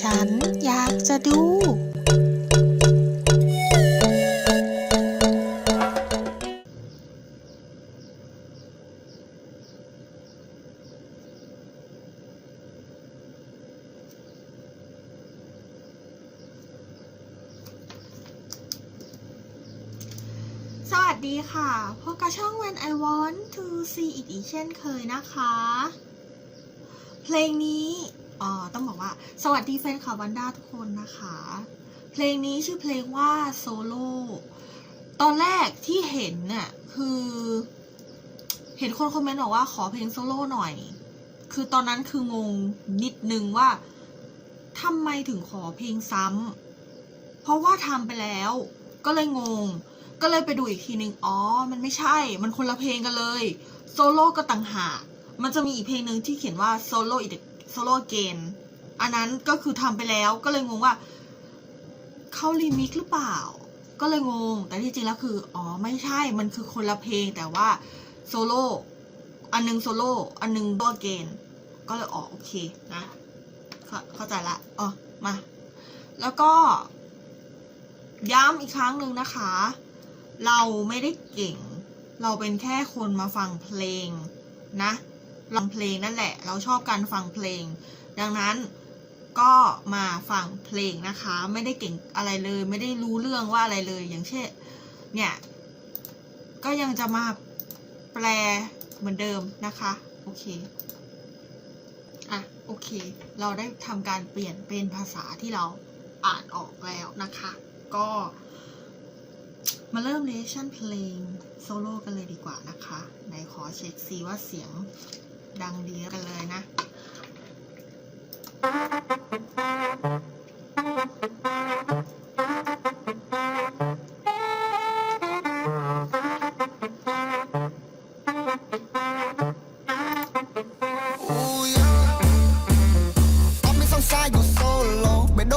ฉันอยากจะดู สวัสดีค่ะ พบกับช่อง When I Want to See It อีกเช่นเคยนะคะ เพลงนี้ ออต้องบอกว่า สวัสดีแฟนคลับวันด้าทุกคนนะคะ เพลงนี้ชื่อเพลงว่าโซโล่ตอนแรกที่เห็นเนี่ยคือ เห็นคนคอมเมนต์บอกว่าขอเพลงโซโล่หน่อย คือตอนนั้นคืองงนิดนึงว่าทำไมถึงขอเพลงซ้ำเพราะว่าทำไปแล้ว ก็เลยงง ก็เลยไปดูอีกทีนึงอ๋อ มันไม่ใช่ มันคนละเพลงกันเลย โซโล่ก็ต่างหาก มันจะมีอีกเพลงหนึ่งที่เขียนว่าโซโล่อีก โซโล่เกนอันนั้นก็คือทำไปแล้วก็เลยงงว่าเข้ารีมิกหรือเปล่า ก็เลยงง แต่ที่จริงแล้วคือ อ๋อไม่ใช่มันคือคนละเพลงแต่ว่าโซโล่อันหนึงโซโล่อันหนึงตัวเกนก็เลยอ๋อโอเคนะเข้าเข้าใจละอ๋อมา แล้วก็ย้ำอีกครั้งหนึ่งนะคะ เราไม่ได้เก่ง เราเป็นแค่คนมาฟังเพลงนะ ฟังเพลงนั่นแหละ เราชอบการฟังเพลง ดังนั้นก็มาฟังเพลงนะคะ ไม่ได้เก่งอะไรเลย ไม่ได้รู้เรื่องว่าอะไรเลย อย่างเช่น เนี่ย ก็ยังจะมาแปลเหมือนเดิมนะคะ โอเค อะ โอเค เราได้ทำการเปลี่ยนเป็นภาษาที่เราอ่านออกแล้วนะคะ ก็มาเริ่มเลชั่นเพลงโซโล่กันเลยดีกว่านะคะ ไหนขอเช็คซีว่าเสียง ดังดีกันเลยนะ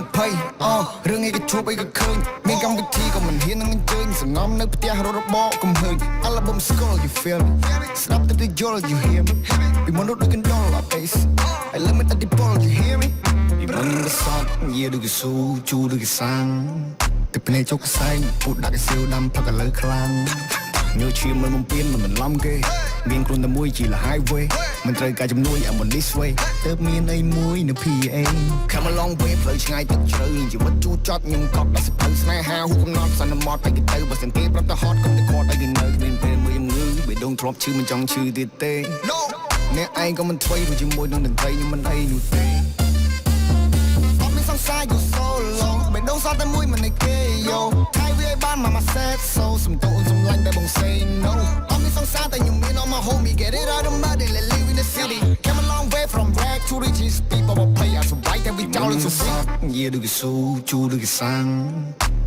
People will pay អរឿងអីក៏ជួបអីក៏ឃើញមានកម្មវិធីក៏មិនហ៊ាននឹងអញ្ជើញសងំនៅផ្ទះរត់របបកំហើញ Album skull you feel me ស្ដាប់ទៅទៅយល់ you hear me ពីមនុស្សដូចកណ្ដុរ a base I limit at the ball you hear me ពីមុនក៏សតយាដូចកស៊ូជូដូចកសាំងទឹកភ្នែកចុកកសែងពូតដាក់កសៀវដាំផឹកឥឡូវខ្លាំង ញើឈាមមិនបំពេញមិនបន្លំគេមានគ្រុនតែមួយជាល highway មិនត្រូវការជំនួយ I'm on this way ទៅមានអីមួយនៅ PA Come a long way ផ្លូវឆ្ងាយទឹកជ្រៅជីវិតជូរចត់ខ្ញុំកប់ដល់សភៅស្នេហាហូកំណត់សន្មត់តែគេទៅបើសិនគេប្រាប់ទៅហត់ក៏ទៅគាត់ឲ្យគេនៅគ្មានពេលមួយជំងឺបេះដូងធ្លាប់ឈឺមិនចង់ឈឺទៀតទេ No អ្នកឯងក៏មិនធ្វេរួចជាមួយនឹងតន្ត្រីខ្ញុំមិនអីនោះទេអត់មានសង្សារយូរ solo បេះ ដូងសតតែមួយមិនឯគេយោថៃវាឲ្យបានមកមក set so សំតូនសំឡាញ់តែបង say no អត់មានសង្សារតែខ្ញុំមាន on my homie get it out of mud and let live in the city came a long way from rag to riches people will pay us right that we dollars to see យាដូចកស៊ូជូដូចកសាំង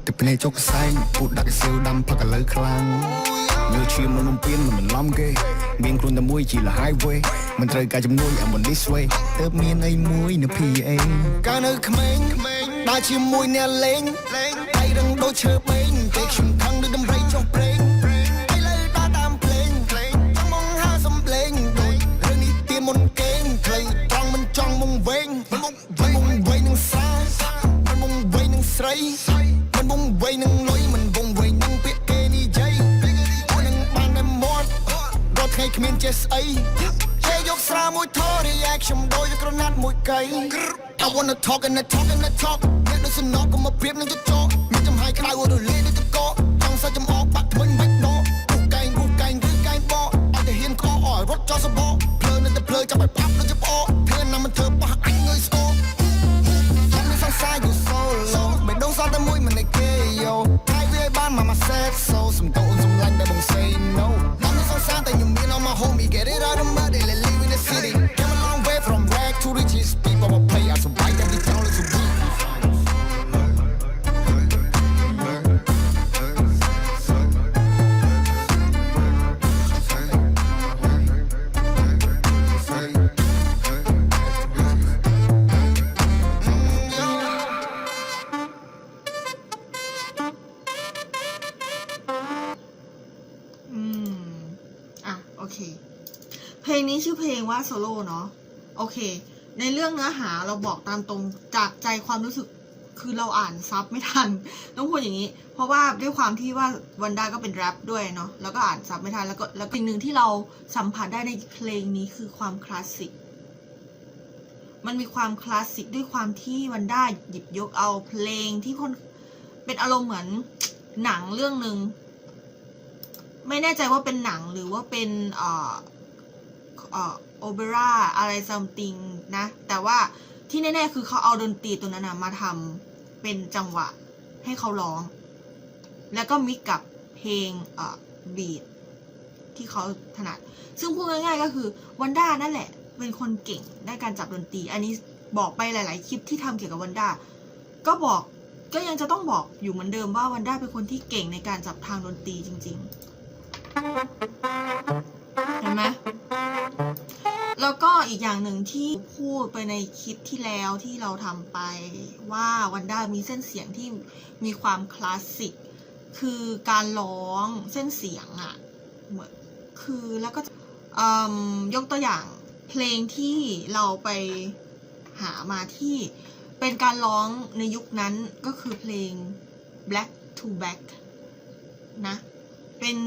ទឹកភ្នែកចុកកសែងពូតដាក់កសៀវដាំផឹកឥឡូវខ្លាំងញើឈាមមិនបំពេញមិនបន្លំគេមានគ្រុនតែមួយជាល highway មិនត្រូវការជំនួយ I'm on this way ទៅមានអីមួយនៅ PA កាលនៅក្មេង ដើរជាមួយអ្នកលេងដៃរឹងដូចឈើបេងពេលខ្ញុំខឹងដូចដំរីចុះប្រេងឥឡូវដើរតាមភ្លេងចង់មកហៅសំឡេងដូចរឿងនេះទៀនមុនគេងខ្លីត្រង់មិនចង់មកវែងមិនមកវែងនឹងសាមិនមកវែងនឹងស្រីមិនមកវែងនឹងលុយមិនវងវែងនឹងពាក្យគេនិយាយអូននឹងបានតែមាត់រត់ថ្ងៃគ្មានចេះស្អីជេយកស្រាមួយថត reaction ដូចក្រណាត់មួយកៃ I wanna talk and I talk and I talk. 내 눈은 너고 뭐 비는 게 또. 믿음 하이 가이워를 lead ลงนี้ชื่อเพลงว่าโซโล่เนาะโอเค ในเรื่องเนื้อหาเราบอกตามตรงจากใจความรู้สึกคือเราอ่านซับไม่ทัน ต้องพูดอย่างนี้ เพราะว่าด้วยความที่ว่าวันด้าก็เป็นแรปด้วยเนาะแล้วก็อ่านซับไม่ทันแล้วก็แล้วสิ่งหนึ่งที่เราสัมผัสได้ในเพลงนี้คือความคลาสสิกมันมีความคลาสสิกด้วยความที่วันด้าหยิบยกเอาเพลงที่คนเป็นอารมณ์เหมือนหนังเรื่องหนึ่งไม่แน่ใจว่าเป็นหนังหรือว่าเป็นเอ่อ โอเปร่าอะไรซัมติงนะ แต่ว่าที่แน่ๆคือเขาเอาดนตรีตัวนั้นนะมาทำเป็นจังหวะให้เขาร้อง แล้วก็มิกกับเพลงบีทที่เขาถนัด ซึ่งพูดง่ายๆก็คือวันด้านั่นแหละ เป็นคนเก่งด้านการจับดนตรี อันนี้บอกไปหลาย ๆ คลิปที่ทำเกี่ยวกับวันด้า ก็บอกก็ยังจะต้องบอกอยู่เหมือนเดิมว่าวันด้าเป็นคนที่เก่งในการจับทางดนตรีจริง ๆ เห็นไหมแล้วก็อีกอย่างหนึ่งที่พูดไปในคลิปที่แล้วที่เราทำไปว่าวันด้ามีเส้นเสียงที่มีความคลาสสิก คือการร้องเส้นเสียงอะเหมือนคือแล้วก็อืมยกตัวอย่างเพลงที่เราไปหามาที่เป็นการร้องในยุคนั้นก็คือเพลง Black to Black นะ เป็น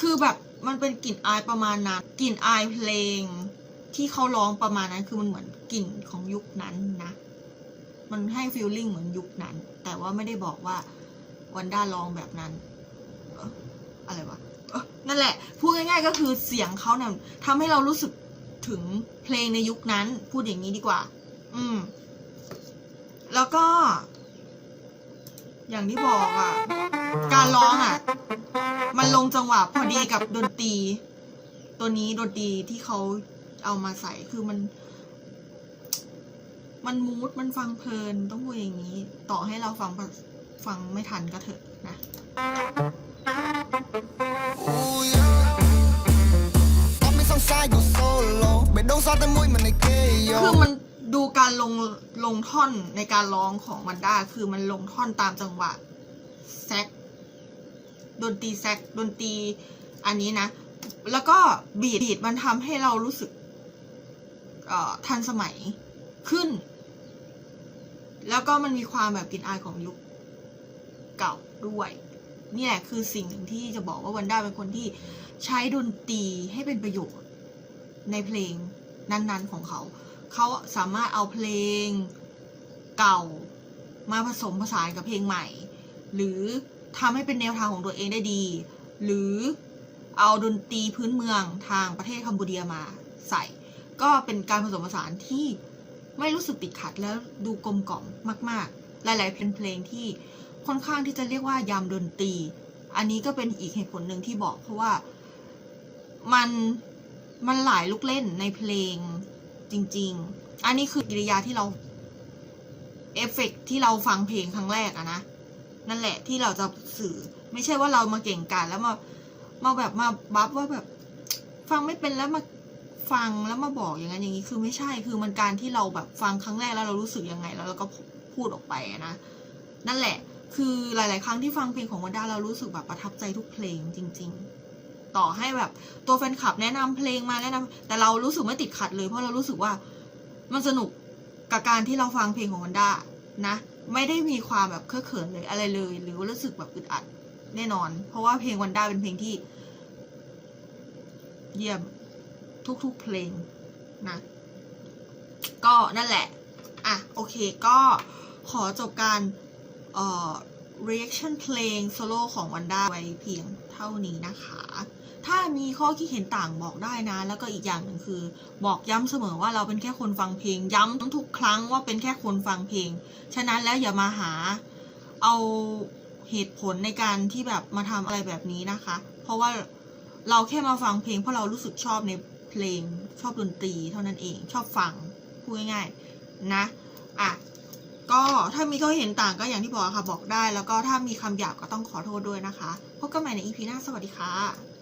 คือแบบ มันเป็นกลิ่นอายประมาณนั้นกลิ่นอายเพลง ที่เขาร้องประมาณนั้นคือมันเหมือนกลิ่นของยุคนั้นนะ มันให้ฟีลลิ่งเหมือนยุคนั้น แต่ว่าไม่ได้บอกว่าวันด้าร้องแบบนั้นอะไรวะนั่นแหละ พูดง่ายๆก็คือเสียงเขาเนี่ยทำให้เรารู้สึกถึงเพลงในยุคนั้น พูดอย่างนี้ดีกว่า อืม แล้วก็ อย่างที่บอกอะ การร้องอะ มันลงจังหวะพอดีกับดนตรี ตัวนี้ดนตรีที่เขาเอามาใส่คือมัน มันมูดมันฟังเพลินต้องพูดอย่างนี้ ต่อให้เราฟังฟังไม่ทันก็เถอะนะ Ooh, yeah. Tóc mi song sai go solo Mày đâu sao tới mũi mà này kê คือ yo มัน ดูการลงลงท่อนในการร้องของมันด้าคือมันลงท่อนตามจังหวะแซกดนตรีแซกดนตรีอันนี้นะ แล้วก็บีดบีดมันทำให้เรารู้สึกทันสมัยขึ้น แล้วก็มันมีความแบบกลิ่นอายของยุคเก่าด้วย เนี่ยคือสิ่งหนึ่งที่จะบอกว่าวันด้าเป็นคนที่ใช้ดนตรีให้เป็นประโยชน์ในเพลงนั้น ๆ ของเขา เขาสามารถเอาเพลงเก่ามาผสมผสานกับเพลงใหม่ หรือทำให้เป็นแนวทางของตัวเองได้ดี หรือเอาดนตรีพื้นเมืองทางประเทศคัมพูเดียมาใส่ ก็เป็นการผสมผสานที่ไม่รู้สึกติดขัดแล้วดูกลมกล่อมมาก ๆ หลาย ๆ เพลงเพลงที่ค่อนข้างที่จะเรียกว่ายำดนตรี อันนี้ก็เป็นอีกเหตุผลหนึ่งที่บอกเพราะว่ามันมันหลายลูกเล่นในเพลง จริง ๆ อันนี้คือกิริยาที่เราเอฟเฟกต์ที่เราฟังเพลงครั้งแรกอะนะ นั่นแหละที่เราจะสื่อ ไม่ใช่ว่าเรามาเก่งกาจแล้วมามาแบบมาบัฟว่าแบบ ฟังไม่เป็นแล้วมาฟังแล้วมาบอกอย่างนั้นอย่างนี้คือไม่ใช่คือมันการที่เราแบบฟังครั้งแรกแล้วเรารู้สึกยังไง แล้วเราก็พูดออกไปนะ นั่นแหละ คือหลาย ๆ ครั้งที่ฟังเพลงของวันด้าเรารู้สึกแบบประทับใจทุกเพลงจริง ๆ ต่อให้แบบตัวแฟนคลับแนะนำเพลงมาแนะนำแต่เรารู้สึกไม่ติดขัดเลยเพราะเรารู้สึกว่ามันสนุกกับการที่เราฟังเพลงของวันด้านะ ไม่ได้มีความแบบเคอะเขินเลยอะไรเลย หรือรู้สึกแบบอึดอัดแน่นอน เพราะว่าเพลงวันด้าเป็นเพลงที่ เยี่ยมทุกๆเพลงนะ ก็นั่นแหละ อะ โอเคก็ขอจบการเอ่อ reaction เพลงโซโล่ของวันด้าไว้เพียงเท่านี้นะคะ ถ้ามีข้อคิดเห็นต่างบอกได้นะ แล้วก็อีกอย่างหนึ่งคือ บอกย้ำเสมอว่าเราเป็นแค่คนฟังเพลง ย้ำทุกครั้งว่าเป็นแค่คนฟังเพลง ฉะนั้นแล้วอย่ามาหาเอาเหตุผลในการที่แบบมาทำอะไรแบบนี้นะคะ เพราะว่าเราแค่มาฟังเพลง เพราะเรารู้สึกชอบในเพลงชอบดนตรีเท่านั้นเองชอบฟังพูดง่ายๆนะอะก็ถ้ามีข้อเห็นต่างก็อย่างที่บอกค่ะบอกได้ แล้วก็ถ้ามีคำหยาบก็ต้องขอโทษด้วยนะคะ พบกันใหม่ในอีพีหน้าสวัสดีค่ะ